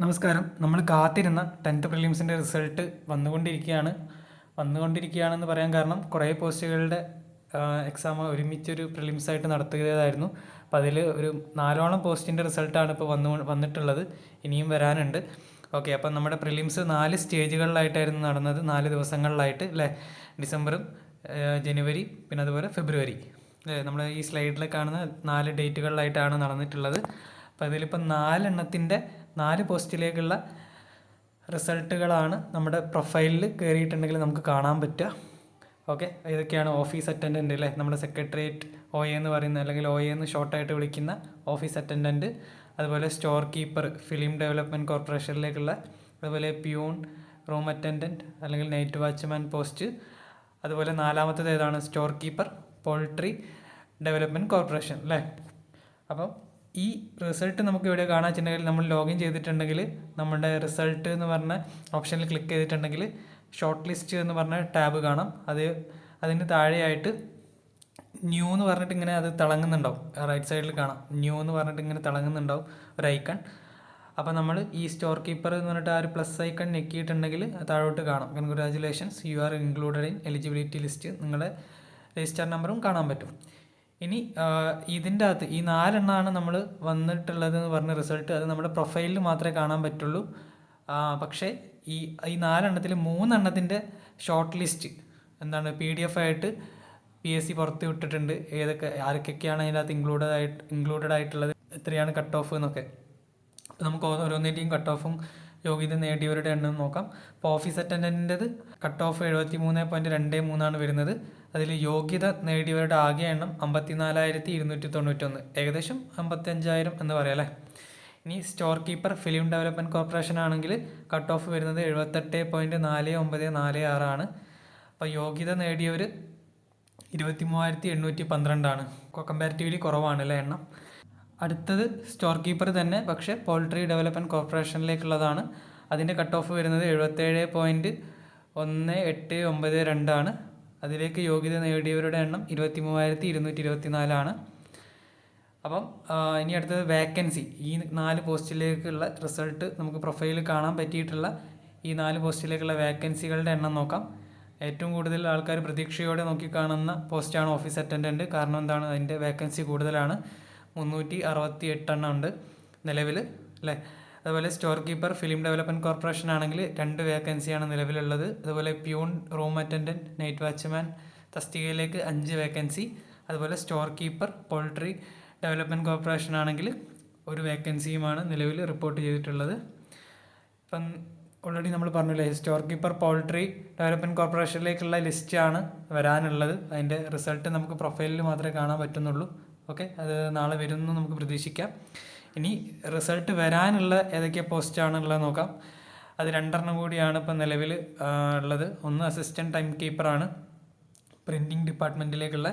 നമസ്കാരം. നമ്മൾ കാത്തിരുന്ന ടെൻത്ത് പ്രിലിംസിന്റെ റിസൾട്ട് വന്നുകൊണ്ടിരിക്കുകയാണ്. വന്നുകൊണ്ടിരിക്കുകയാണെന്ന് പറയാൻ കാരണം കുറേ പോസ്റ്റുകളുടെ എക്സാം ഒരുമിച്ചൊരു പ്രിലിംസായിട്ട് നടത്തുകയായിരുന്നു അപ്പോൾ അതിൽ ഒരു നാലോളം പോസ്റ്റിന്റെ റിസൾട്ടാണ് ഇപ്പോൾ വന്നു വന്നിട്ടുള്ളത്. ഇനിയും വരാനുണ്ട്. ഓക്കെ അപ്പം നമ്മുടെ പ്രിലിംസ് നാല് സ്റ്റേജുകളിലായിട്ടായിരുന്നു നടന്നത്. നാല് ദിവസങ്ങളിലായിട്ട് അല്ലേ? ഡിസംബറും ജനുവരി പിന്നെ അതുപോലെ ഫെബ്രുവരി. നമ്മൾ ഈ സ്ലൈഡിൽ കാണുന്ന നാല് ഡേറ്റുകളിലായിട്ടാണ് നടന്നിട്ടുള്ളത്. അപ്പോൾ ഇതിലിപ്പോൾ നാലെണ്ണത്തിന്റെ നാല് പോസ്റ്റിലേക്കുള്ള റിസൾട്ടുകളാണ് നമ്മുടെ പ്രൊഫൈലിൽ കയറിയിട്ടുണ്ടെങ്കിൽ നമുക്ക് കാണാൻ പറ്റുക. ഓക്കെ? ഇതൊക്കെയാണ് ഓഫീസ് അറ്റൻഡന്റ് അല്ലേ? നമ്മുടെ സെക്രട്ടേറിയറ്റ് ഒ എ എന്ന് പറയുന്ന അല്ലെങ്കിൽ ഒ എ എന്ന് ഷോർട്ടായിട്ട് വിളിക്കുന്ന ഓഫീസ് അറ്റൻഡന്റ് അതുപോലെ സ്റ്റോർ കീപ്പർ ഫിലിം ഡെവലപ്മെന്റ് കോർപ്പറേഷനിലേക്കുള്ള അതുപോലെ പ്യൂൺ റൂം അറ്റൻഡന്റ് അല്ലെങ്കിൽ നൈറ്റ് വാച്ച്മാൻ പോസ്റ്റ് അതുപോലെ നാലാമത്തേത് ഏതാണ്? Store keeper poultry development corporation അല്ലേ? അപ്പം ഈ റിസൾട്ട് നമുക്ക് ഇവിടെ കാണാൻ വെച്ചിട്ടുണ്ടെങ്കിൽ നമ്മൾ ലോഗിൻ ചെയ്തിട്ടുണ്ടെങ്കിൽ നമ്മുടെ റിസൾട്ട് എന്ന് പറഞ്ഞ ഓപ്ഷനിൽ ക്ലിക്ക് ചെയ്തിട്ടുണ്ടെങ്കിൽ ഷോർട്ട് ലിസ്റ്റ് എന്ന് പറഞ്ഞ ടാബ് കാണാം. അത് അതിന് താഴെയായിട്ട് ന്യൂ എന്ന് പറഞ്ഞിട്ട് ഇങ്ങനെ അത് തിളങ്ങുന്നുണ്ടാവും. റൈറ്റ് സൈഡിൽ കാണാം. ന്യൂ എന്ന് പറഞ്ഞിട്ട് ഇങ്ങനെ തിളങ്ങുന്നുണ്ടാവും ഒരു ഐക്കൺ അപ്പോൾ നമ്മൾ ഈ സ്റ്റോർ കീപ്പർ എന്ന് പറഞ്ഞിട്ട് ആ ഒരു പ്ലസ് ഐക്കൺ ഞെക്കിയിട്ടുണ്ടെങ്കിൽ താഴോട്ട് കാണാം. Congratulations you are included in eligibility list നിങ്ങളുടെ രജിസ്റ്റർ നമ്പറും കാണാൻ പറ്റും. ഇനി ഇതിന്റെ അകത്ത് ഈ നാലെണ്ണമാണ് നമ്മൾ വന്നിട്ടുള്ളത് എന്ന് പറഞ്ഞ റിസൾട്ട്. അത് നമ്മുടെ പ്രൊഫൈലിൽ മാത്രമേ കാണാൻ പറ്റുള്ളൂ. പക്ഷേ ഈ ഈ നാലെണ്ണത്തിൽ മൂന്നെണ്ണത്തിന്റെ ഷോർട്ട് ലിസ്റ്റ് എന്താണ് പി ഡി എഫ് ആയിട്ട് പി എസ് സി പുറത്ത് വിട്ടിട്ടുണ്ട്. ഏതൊക്കെ ആർക്കൊക്കെയാണ് അതിനകത്ത് ഇൻക്ലൂഡഡ് ആയിട്ട് ഇൻക്ലൂഡഡ് ആയിട്ടുള്ളത് എത്രയാണ് കട്ട് ഓഫ് എന്നൊക്കെ. നമുക്ക് ഓരോന്നിന്റെയും കട്ട് ഓഫും യോഗ്യത നേടിയവരുടെ എണ്ണം നോക്കാം. അപ്പോൾ ഓഫീസ് അറ്റൻഡന്റിന്റെത് കട്ട് ഓഫ് എഴുപത്തി മൂന്ന് പോയിന്റ് രണ്ട് മൂന്നാണ് വരുന്നത്. അതിൽ യോഗ്യത നേടിയവരുടെ ആകെ എണ്ണം അമ്പത്തിനാലായിരത്തി ഇരുന്നൂറ്റി തൊണ്ണൂറ്റൊന്ന് ഏകദേശം അമ്പത്തഞ്ചായിരം എന്ന് പറയാം അല്ലേ? ഇനി store keeper film development corporation ആണെങ്കിൽ കട്ട് ഓഫ് വരുന്നത് എഴുപത്തെട്ട് പോയിന്റ് നാല് ഒമ്പത് നാല് ആറാണ് അപ്പോൾ യോഗ്യത നേടിയവർ ഇരുപത്തി മൂവായിരത്തി എണ്ണൂറ്റി പന്ത്രണ്ടാണ് കമ്പാരിറ്റീവ്ലി കുറവാണ് അല്ലേ എണ്ണം? അടുത്തത് സ്റ്റോർ കീപ്പർ തന്നെ പക്ഷേ പോൾട്രി ഡെവലപ്മെന്റ് കോർപ്പറേഷനിലേക്കുള്ളതാണ്. അതിന്റെ കട്ട് ഓഫ് വരുന്നത് എഴുപത്തേഴ് പോയിന്റ് ഒന്ന് എട്ട് ഒമ്പത് രണ്ടാണ് അതിലേക്ക് യോഗ്യത നേടിയവരുടെ എണ്ണം ഇരുപത്തി മൂവായിരത്തി ഇരുന്നൂറ്റി ഇരുപത്തി നാലാണ് അപ്പം ഇനി അടുത്തത് വേക്കൻസി ഈ നാല് പോസ്റ്റിലേക്കുള്ള റിസൾട്ട് നമുക്ക് പ്രൊഫൈലിൽ കാണാൻ പറ്റിയിട്ടുള്ള ഈ നാല് പോസ്റ്റിലേക്കുള്ള വേക്കൻസികളുടെ എണ്ണം നോക്കാം. ഏറ്റവും കൂടുതൽ ആൾക്കാർ പ്രതീക്ഷയോടെ നോക്കിക്കാണുന്ന പോസ്റ്റാണ് ഓഫീസ് അറ്റൻഡന്റ് കാരണം എന്താണ്? അതിന്റെ വേക്കൻസി കൂടുതലാണ്. മുന്നൂറ്റി അറുപത്തി എട്ടെണ്ണം ഉണ്ട് നിലവിൽ അല്ലേ? അതുപോലെ store keeper film development corporation ആണെങ്കിൽ രണ്ട് വേക്കൻസിയാണ് നിലവിലുള്ളത്. അതുപോലെ peon room attendant night watchman തസ്തികയിലേക്ക് അഞ്ച് വേക്കൻസി അതുപോലെ store keeper poultry development corporation ആണെങ്കിൽ ഒരു വേക്കൻസിയുമാണ് നിലവിൽ റിപ്പോർട്ട് ചെയ്തിട്ടുള്ളത്. ഇപ്പം ഓൾറെഡി നമ്മൾ പറഞ്ഞില്ലേ സ്റ്റോർ കീപ്പർ പോൾട്രി ഡെവലപ്മെന്റ് കോർപ്പറേഷനിലേക്കുള്ള ലിസ്റ്റാണ് വരാനുള്ളത്. അതിന്റെ റിസൾട്ട് നമുക്ക് പ്രൊഫൈലിൽ മാത്രമേ കാണാൻ പറ്റുന്നുള്ളൂ. ഓക്കെ അത് നാളെ വരുമെന്ന് നമുക്ക് പ്രതീക്ഷിക്കാം. ഇനി റിസൾട്ട് വരാനുള്ള ഏതൊക്കെ പോസ്റ്റാണുള്ളത് നോക്കാം. അത് രണ്ടെണ്ണം കൂടിയാണ് ഇപ്പം നിലവിൽ ഉള്ളത്. ഒന്ന് അസിസ്റ്റന്റ് ടൈം കീപ്പറാണ് പ്രിന്റിംഗ് ഡിപ്പാർട്ട്മെന്റിലേക്കുള്ള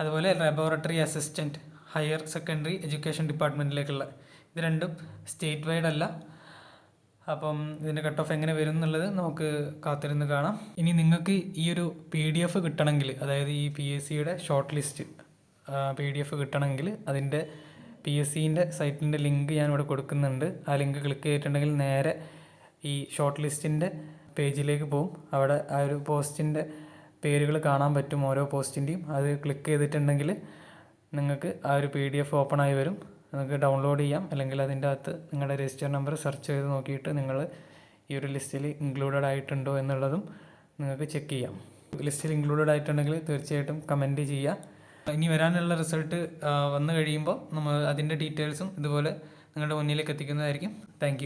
അതുപോലെ laboratory assistant higher secondary education ഡിപ്പാർട്ട്മെന്റിലേക്കുള്ള ഇത് രണ്ടും സ്റ്റേറ്റ് വൈഡ് അല്ല. അപ്പം ഇതിന്റെ കട്ട് ഓഫ് എങ്ങനെ വരും എന്നുള്ളത് നമുക്ക് കാത്തിരുന്ന് കാണാം. ഇനി നിങ്ങൾക്ക് ഈ ഒരു പി ഡി എഫ് കിട്ടണമെങ്കിൽ അതായത് ഈ പി എസ് സിയുടെ short list P D F കിട്ടണമെങ്കിൽ അതിന്റെ പി എസ് സിന്റെ സൈറ്റിന്റെ ലിങ്ക് ഞാനിവിടെ കൊടുക്കുന്നുണ്ട്. ആ ലിങ്ക് ക്ലിക്ക് ചെയ്തിട്ടുണ്ടെങ്കിൽ നേരെ ഈ ഷോർട്ട് ലിസ്റ്റിന്റെ പേജിലേക്ക് പോകും അവിടെ ആ ഒരു പോസ്റ്റിന്റെ പേരുകൾ കാണാൻ പറ്റും ഓരോ പോസ്റ്റിന്റെയും. അത് ക്ലിക്ക് ചെയ്തിട്ടുണ്ടെങ്കിൽ നിങ്ങൾക്ക് ആ ഒരു പി ഡി എഫ് ഓപ്പൺ ആയി വരും. നിങ്ങൾക്ക് ഡൗൺലോഡ് ചെയ്യാം. അല്ലെങ്കിൽ അതിന്റെ അകത്ത് നിങ്ങളുടെ രജിസ്റ്റർ നമ്പർ സെർച്ച് ചെയ്ത് നോക്കിയിട്ട് നിങ്ങൾ ഈ ഒരു ലിസ്റ്റിൽ ഇൻക്ലൂഡഡ് ആയിട്ടുണ്ടോ എന്നുള്ളതും നിങ്ങൾക്ക് ചെക്ക് ചെയ്യാം. ലിസ്റ്റിൽ ഇൻക്ലൂഡഡ് ആയിട്ടുണ്ടെങ്കിൽ തീർച്ചയായിട്ടും കമന്റ് ചെയ്യുക. ഇനി വരാനുള്ള റിസൾട്ട് വന്നു കഴിയുമ്പോൾ നമ്മൾ അതിന്റെ ഡീറ്റെയിൽസും ഇതുപോലെ നിങ്ങളുടെ മുന്നിലേക്ക് എത്തിക്കുന്നതായിരിക്കും. താങ്ക്